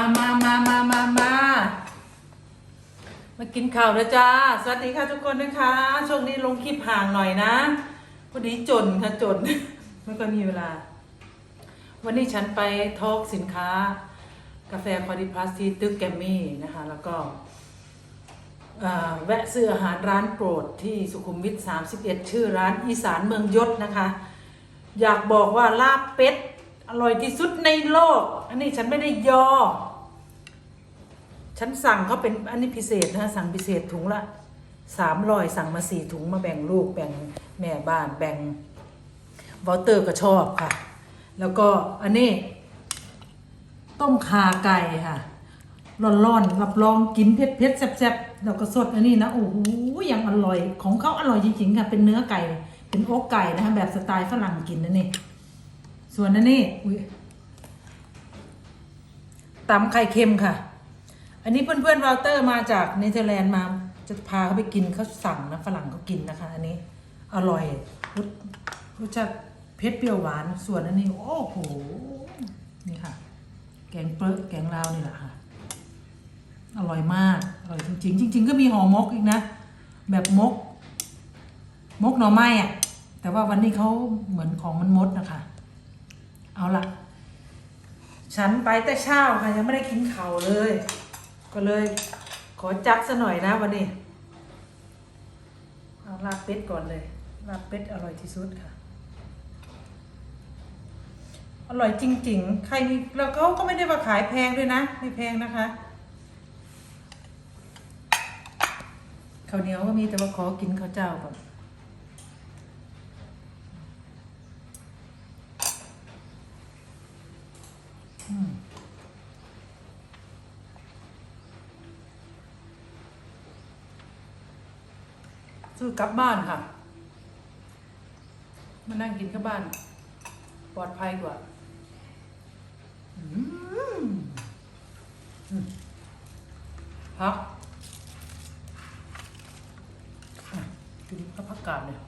มามามามามามามากินข้าวนะจ้า สวัสดีค่ะทุกคนนะคะ ช่วงนี้ลงคลิปห่างหน่อยนะพอดีจนค่ะจน ไม่ค่อยมีเวลา วันนี้ฉันไปทอกสินค้า กาแฟคอดิพลัสที่ตึกแกรมมี่นะคะ แล้วก็แวะซื้ออาหารร้านโปรดที่สุขุมวิท 31 ชื่อร้านอีสานเมืองยศนะคะ อยากบอกว่าลาบเป็ดอร่อยที่สุดในโลก อันนี้ฉันไม่ได้ยอ ฉันสั่งเขาเป็นอันนี้พิเศษนะสั่งพิเศษถุงละสามร้อยสั่งมาสี่ถุงมาแบ่งลูกแบ่งแม่บ้านแบ่งวอลเตอร์ก็ชอบค่ะ แล้วก็อันนี้ ต้มขาไก่ค่ะร้อนๆรับรองกินเผ็ดๆแซ่บๆแล้วก็สดอันนี้นะโอ้โหยังอร่อยของเขาอร่อยจริงๆค่ะ เป็นเนื้อไก่ เป็นอกไก่นะคะแบบสไตล์ฝรั่งกินนะนี่ส่วนอันนี้ตำไข่เค็มค่ะ อันนี้เพื่อนๆวอลเตอร์มาจากเนเธอร์แลนด์มา จะพาเขาไปกินเขาสั่งนะฝรั่งเขากินนะคะ อันนี้อร่อยรสรสชาติเผ็ดเปรี้ยวหวานส่วนอันนี้ โอ้โหนี่ค่ะ แกงเปรอะแกงลาวนี่แหละค่ะ อร่อยมากอร่อยจริงๆจริง ๆ ก็มีห่อมกอีกนะ แบบมก มกหน่อไม้อะแต่ว่าวันนี้เขาเหมือนของมันมดนะคะ เอาละฉันไปแต่เช้าค่ะยังไม่ได้กินข้าวเลย ก็เลยขอจัดซะหน่อยนะวันนี้ เอาลาบเป็ดก่อนเลย ลาบเป็ดอร่อยที่สุดค่ะ อร่อยจริง ๆ ใครมีแล้วเขาก็ไม่ได้มาขายแพงด้วยนะ ไม่แพงนะคะข้าวเหนียวก็มีแต่ว่าขอกินข้าวเจ้าก่อน อกลับบ้านค่ะ มานั่งกินกับบ้าน ปลอดภัยกว่าพักกินข้าวผักกาดเลย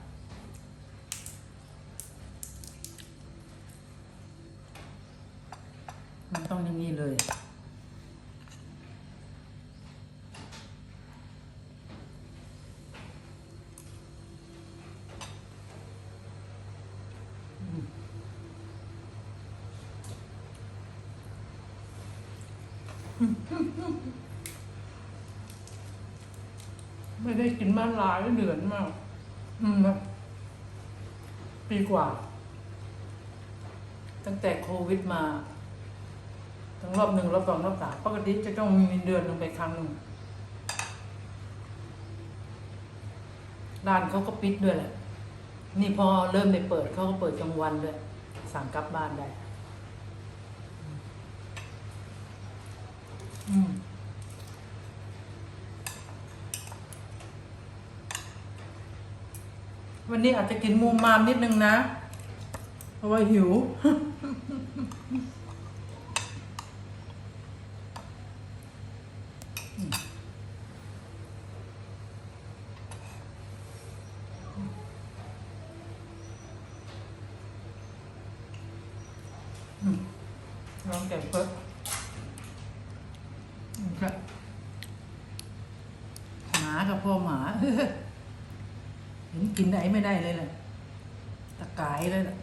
มันต้องอย่างนี้เลย ไม่ได้กินมาหลายเดือนมาก อืมแบบปีกว่า ตั้งแต่โควิดมาทั้งรอบหนึ่งรอบสองรอบสามปกติจะต้องมีเดือนหนึ่งไปครั้งหนึ่งร้านเขาก็ปิดด้วยแหละ นี่พอเริ่มได้เปิดเขาก็เปิดกลางวันด้วย สั่งกลับบ้านได้ อืม วันนี้อาจจะกินมูมามนิดนึงนะ เพราะว่าหิว ลองแกงเพิ่มหมากับพ่อหมา เห็นกินไหนไม่ได้เลยแหละตะกายเลยแหละ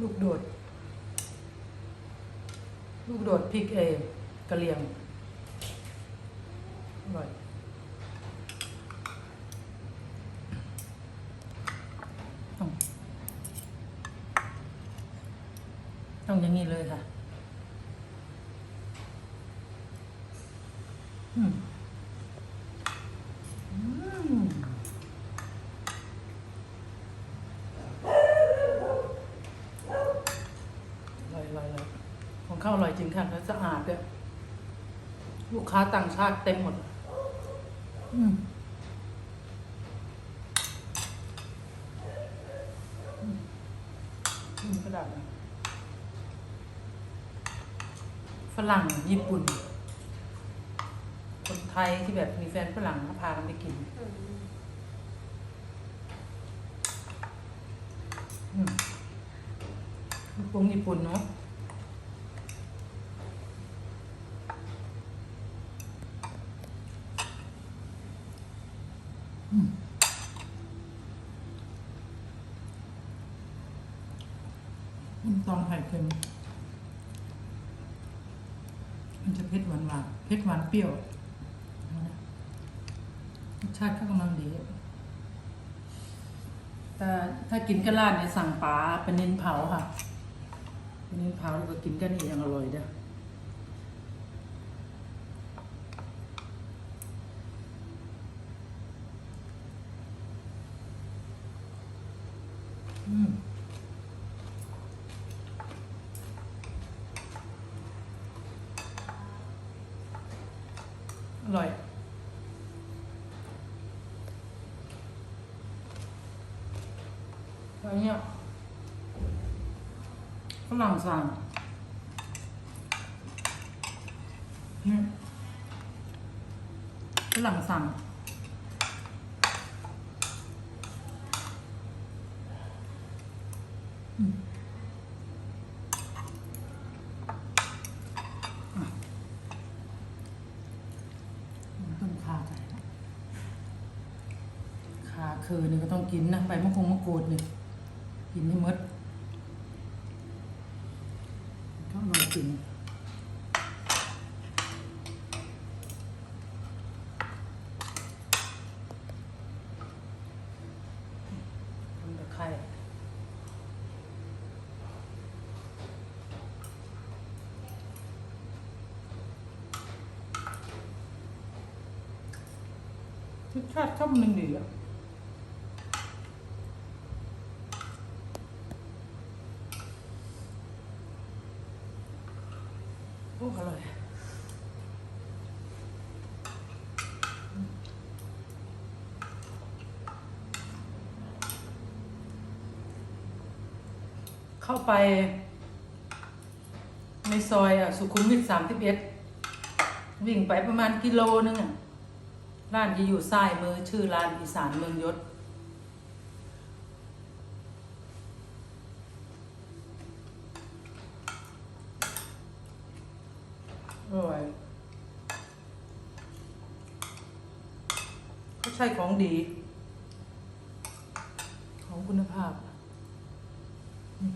ลูกโดด ลูกโดดพริกเอกระเลียงอร่อยต้องต้ องอย่างนี้เลยค่ะอืมอืมอร่อยอร่อยอร่อยของข้าวอร่อยจริงค่ะแล้วสะอาดด้วยลูกค้าต่างชาติเต็มหมด อืมอืมอืมกระดาษนะ ฝรั่งญี่ปุ่น คนไทยที่แบบมีแฟนฝรั่งเขาพากันไปกินอืมอืมลูกโป่งญี่ปุ่นเนาะอืมน้องไข่เค็ม มันจะเผ็ดหวานหวานๆ เผ็ดหวานเปรี้ยวรสชาติก็กำลังดีแต่ถ้ากินกะลาดเนี่ยสั่งปลาเป็นเน้นเผาค่ะเป็นเน้นเผาแล้วก็กินกันนี่ยังอร่อยเด้ออืม อันเนี้ยฝรั่งสั่งนี่ฝรั่งสั่งต้องคาใจคาคือนี่ก็ต้องกินนะใบมะกรูดมะกรูดนี่ กินไม่หมดข้าวหองกินรสชาติชอบมันดียว โอ้อร่อยเข้าไป ในซอยอะสุขุมวิทสามสิบเอ็ดวิ่งไปประมาณกิโลนึงอะร้านจะอยู่ซ้ายมือชื่อร้านอีสานเมืองยศ อร่อยเขาใช้ของดี ของคุณภาพอืม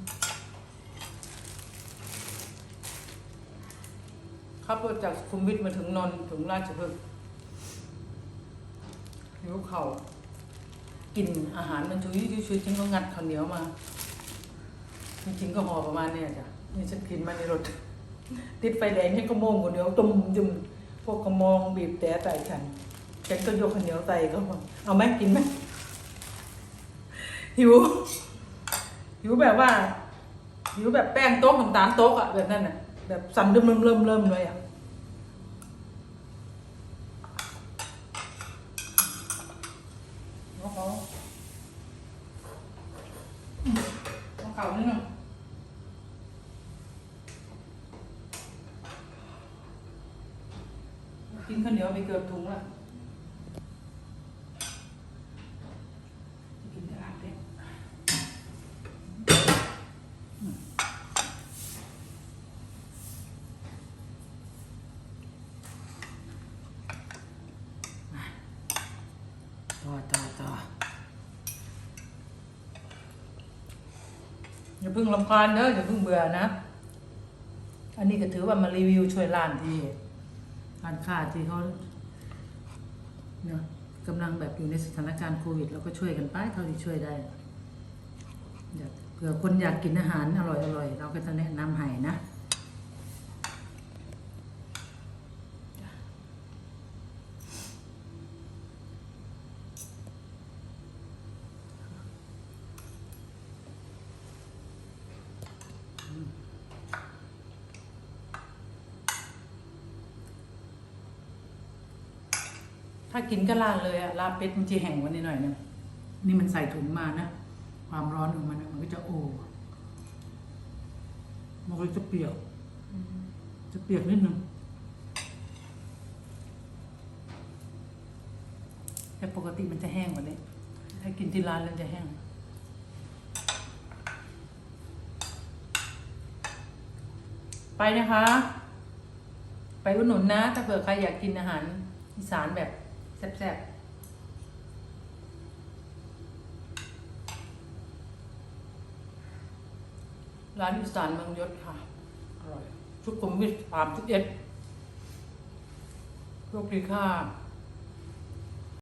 ขับรถจากสุขุมวิทมาถึงนนถึงราชพฤกษ์หิวเข่ากินอาหารมันชุยชุยๆฉันก็งัดข้าวเหนียวมาจริงๆก็ห่อประมาณเนี้ยจ้ะนี่ฉันกินมาในรถ ติดไฟแดงนี่ก็โมงคนเดียวตุ่มจุ่มพวกก็มองบีบแต่ใส่ฉันฉันก็ยกข้าวเหนียวใส่เขาบอกเอาไหมกินไหมหิวหิวแบบว่าหิวแบบแป้งโต๊ะน้ำตาลโต๊ะอะแบบนั้นน่ะแบบสั่นเริ่มเริ่มเริ่มเริ่มเลยอะเอาเขาอืมเอาเขานิดหนึง กินข้าว เหนียวไปเกือบถุงละกินตลาดเล็กต่อต่อต่ออย่าเพิ่งลำพานเด้ออย่าเพิ่งเบื่อนะ อันนี้ก็ถือว่ามารีวิวช่วยร้านที่ กานค้าที่เขาเนาะกำลังแบบอยู่ในสถานการณ์โควิดเราก็ช่วยกันไปเท่าที่ช่วยได้เผื่อคนอยากกินอาหารอร่อยๆเราก็จะแนะนำให้นะากินก็ลาดเลยอะลาบเป็ดมันจะแห้งกวันนี้หน่อยนึงนี่มันใส่ถุงมานะ ความร้อนของมันมันก็จะโอ้มันก็จะเปียกจะเปียกนิดนึงแต่ปกติมันจะแห้งกว่านี้ ถ้ากินที่ร้านแล้วจะแห้ง ไปนะคะ ไปอุดหนุนนะ ถ้าเผื่อใครอยากกินอาหารอีสานแบบ แซ่บๆร้านอีสานเมืองยศค่ะ อร่อยชุดกลมวิทสามสิบเอ็ดโชคดีค่ะ